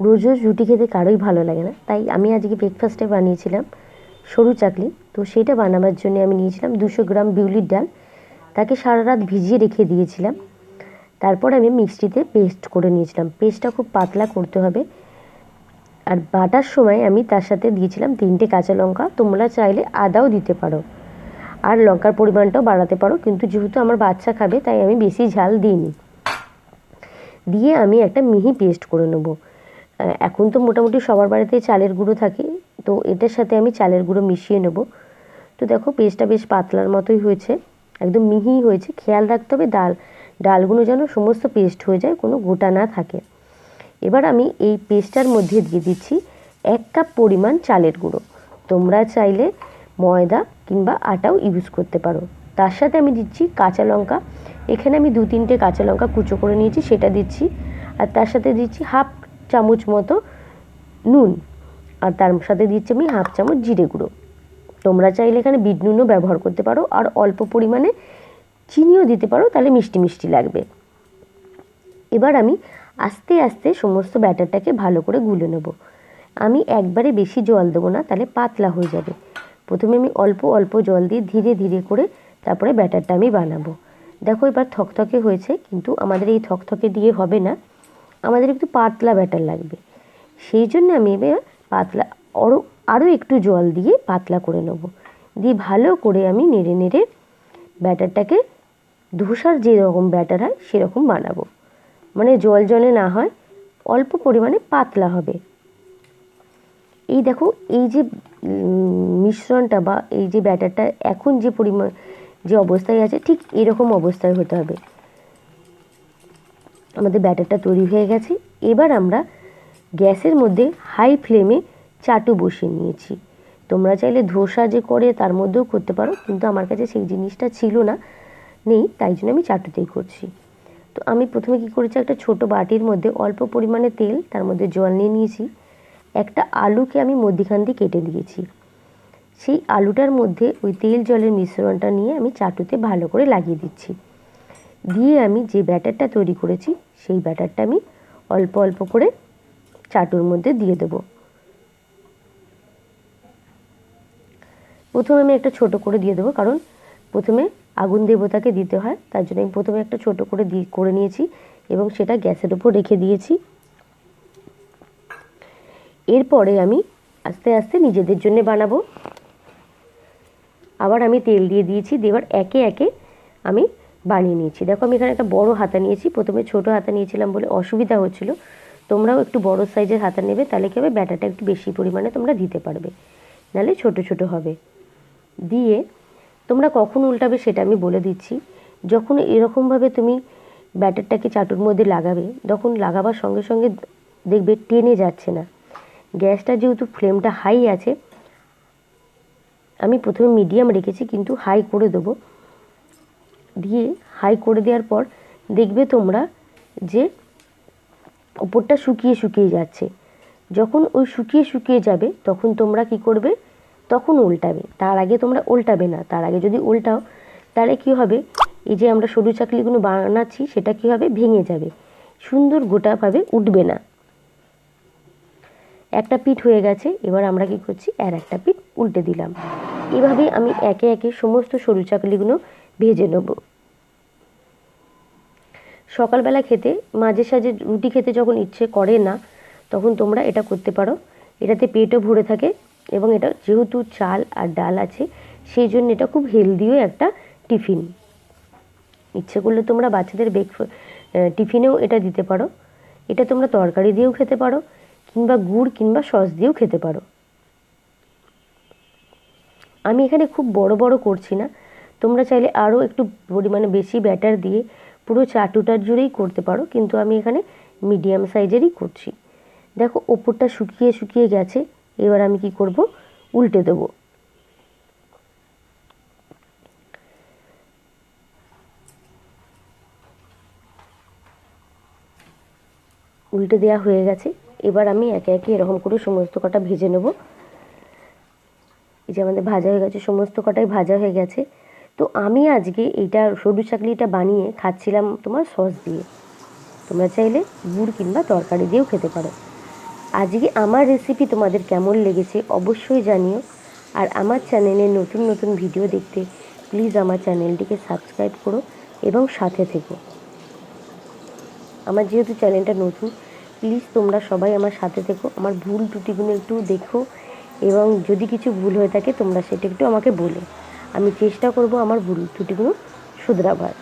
রোজ রোজ রুটি খেতে কারোই ভালো লাগে না। তাই আমি আজকে ব্রেকফাস্টে বানিয়েছিলাম সরু চাকলি। তো সেটা বানাবার জন্য আমি নিয়েছিলাম দুশো গ্রাম বিউলির ডাল। তাকে সারা রাত ভিজিয়ে রেখে দিয়েছিলাম। তারপর আমি মিক্সিতে পেস্ট করে নিয়েছিলাম। পেস্টটা খুব পাতলা করতে হবে। আর বাটার সময় আমি তার সাথে দিয়েছিলাম তিনটে কাঁচা লঙ্কা। তোমরা চাইলে আদাও দিতে পারো। আর লঙ্কার পরিমাণটাও বাড়াতে পারো। কিন্তু যেহেতু আমার বাচ্চা খাবে, তাই আমি বেশি ঝাল দিইনি। দিয়ে আমি একটা মিহি পেস্ট করে নেব। এখন তো মোটামুটি সবার বাড়িতে চালের গুঁড়ো থাকে, তো এটার সাথে আমি চালের গুঁড়ো মিশিয়ে নেব। তো দেখো পেস্টটা বেশ পাতলার মতোই হয়েছে, একদম মিহি হয়েছে। খেয়াল রাখতে হবে ডাল, ডালগুলো যেন সমস্ত পেস্ট হয়ে যায়, কোনো গোটা না থাকে। এবার আমি এই পেস্টটার মধ্যে দিয়ে দিচ্ছি এক কাপ পরিমাণ চালের গুঁড়ো। তোমরা চাইলে ময়দা কিংবা আটাও ইউজ করতে পারো। তার সাথে আমি দিচ্ছি কাঁচা লঙ্কা। এখানে আমি দু তিনটে কাঁচা লঙ্কা কুচো করে নিয়েছি, সেটা দিচ্ছি। আর তার সাথে দিচ্ছি হাফ চামচ মতো নুন আর তার সাথে দিচ্ছি আমি হাফ চামচ জিরে গুঁড়ো। তোমরা চাইলে এখানে বিট নুনও ব্যবহার করতে পারো আর অল্প পরিমাণে চিনিও দিতে পারো, তাহলে মিষ্টি মিষ্টি লাগবে। এবার আমি আস্তে আস্তে সমস্ত ব্যাটারটাকে ভালো করে গুলে নেব। আমি একবারে বেশি জল দেবো না, তাহলে পাতলা হয়ে যাবে। প্রথমে আমি অল্প অল্প জল দিয়ে ধীরে ধীরে করে তারপরে ব্যাটারটা আমি বানাবো। দেখো এবার থকথকে হয়েছে, কিন্তু আমাদের এই থকথকে দিয়ে হবে না। আমাদের একটু পাতলা ব্যাটার লাগবে। সেই জন্য আমি এবার পাতলা আরও আরও একটু জল দিয়ে পাতলা করে নেব। দিয়ে ভালো করে আমি নেড়ে নেড়ে ব্যাটারটাকে ধোসার যেরকম ব্যাটার হয় সেরকম বানাবো। মানে জল জলে না হয়, অল্প পরিমাণে পাতলা হবে। এই দেখো, এই যে মিশ্রণটা বা এই যে ব্যাটারটা এখন যে পরিমাণ, যে অবস্থায় আছে ঠিক এরকম অবস্থায় হতে হবে। আমাদের ব্যাটারটা তৈরি হয়ে গেছে। এবার আমরা গ্যাসের মধ্যে হাই ফ্লেমে চাটু বসিয়ে নিয়েছি। তোমরা চাইলে ধোসা যে করে তার মধ্যেও করতে পারো, কিন্তু আমার কাছে সেই জিনিসটা ছিল না, নেই, তাই জন্য আমি চাটুতেই করছি। তো আমি প্রথমে কি করেছি, একটা ছোট বাটির মধ্যে অল্প পরিমাণে তেল, তার মধ্যে জল নিয়ে নিয়েছি। একটা আলুকে আমি মধ্যিখান দিয়ে কেটে দিয়েছি। সেই আলুটার মধ্যে ওই তেল জলের মিশ্রণটা নিয়ে আমি চাটুতে ভালো করে লাগিয়ে দিচ্ছি। দিয়ে আমি যে ব্যাটারটা তৈরি করেছি, সেই ব্যাটারটা আমি অল্প অল্প করে চাটুর মধ্যে দিয়ে দেবো। প্রথমে আমি একটা ছোট করে দিয়ে দেবো, কারণ প্রথমে আগুন দেবতাকে দিতে হয়, তার জন্য আমি প্রথমে একটা ছোট করে দিয়ে, করে নিয়েছি এবং সেটা গ্যাসের উপর রেখে দিয়েছি। এরপরে আমি আস্তে আস্তে নিজেদের জন্য বানাবো। আবার আমি তেল দিয়ে দিয়েছি দেবার একে একে আমি বানিয়ে নিয়েছি। দেখো, আমি এখানে একটা বড় হাতা নিয়েছি। প্রথমে ছোট হাতা নিয়েছিলাম বলে অসুবিধা হচ্ছিল। তোমরাও একটু বড় সাইজের হাতা নেবে, তাহলে কী হবে? ব্যাটাটা একটু বেশি পরিমাণে তোমরা দিতে পারবে। নাহলে ছোট ছোট হবে। দিয়ে তোমরা কখন উল্টাবে সেটা আমি বলে দিচ্ছি। যখন এরকমভাবে তুমি ব্যাটারটাকে চাটুর মধ্যে লাগাবে, তখন লাগাবার সঙ্গে সঙ্গে দেখবে টেনে যাচ্ছে না। গ্যাসটা যেহেতু ফ্লেমটা হাই আছে, আমি প্রথমে মিডিয়াম রেখেছি, কিন্তু হাই করে দেবো। দিয়ে হাই করে দেওয়ার পর দেখবে তোমরা যে ওপরটা শুকিয়ে শুকিয়ে যাচ্ছে। যখন ওই শুকিয়ে শুকিয়ে যাবে, তখন তোমরা কি করবে? তখন উল্টাবে। তার আগে তোমরা উল্টাবে না। তার আগে যদি উল্টাও, তাহলে কি হবে? এই যে আমরা সরু চাকলিগুলো বানাচ্ছি, সেটা কি হবে? ভেঙে যাবে। সুন্দর গোটাভাবে উঠবে না। একটা পিঠ হয়ে গেছে, এবার আমরা কি করছি? আর একটা পিঠ উল্টে দিলাম। এভাবে আমি একে একে সমস্ত সরু চাকলিগুলো ভেজে নেব। সকালবেলা খেতে, মাঝে সাঝে রুটি খেতে যখন ইচ্ছে করে না, তখন তোমরা এটা করতে পারো। এটাতে পেটও ভরে থাকে এবং এটা যেহেতু চাল আর ডাল আছে সেই জন্য এটা খুব হেলদিও একটা টিফিন। ইচ্ছে করলে তোমরা বাচ্চাদের ব্রেক টিফিনেও এটা দিতে পারো। এটা তোমরা তরকারি দিয়েও খেতে পারো কিংবা গুড় কিংবা সস দিয়েও খেতে পারো। আমি এখানে খুব বড় বড় করছি না। তোমরা চাইলে আরও একটু পরিমাণে বেশি ব্যাটার দিয়ে পুরো চাটুটার জুড়েই করতে পারো, কিন্তু আমি এখানে মিডিয়াম সাইজেরই করছি। দেখো, ওপরটা শুকিয়ে শুকিয়ে গেছে, এবার আমি কি করব? উল্টে দেব। উল্টে দেয়া হয়ে গেছে, এবার আমি একে একে এরকম করে সমস্ত কটা ভেজে নেব। এই যে আমাদের ভাজা হয়ে গেছে, সমস্ত কটাই ভাজা হয়ে গেছে। তো আমি আজকে এইটা সরু চাকলিটা বানিয়ে খাচ্ছিলাম তোমার সস দিয়ে। তোমরা চাইলে গুড় কিংবা তরকারি দিয়েও খেতে পারো। আজকে আমার রেসিপি তোমাদের কেমন লেগেছে অবশ্যই জানিও। আর আমার চ্যানেলে নতুন নতুন ভিডিও দেখতে প্লিজ আমার চ্যানেলটিকে সাবস্ক্রাইব করো এবং সাথে থেকো। আমার যেহেতু চ্যানেলটা নতুন প্লিজ তোমরা সবাই আমার সাথে থেকো, আমার ভুল ত্রুটিগুলো একটু দেখো এবং যদি কিছু ভুল হয়ে থাকে তোমরা সেটা একটু আমাকে বলো। আমি চেষ্টা করব আমার ভুল ত্রুটিগুলো শুধরাবার।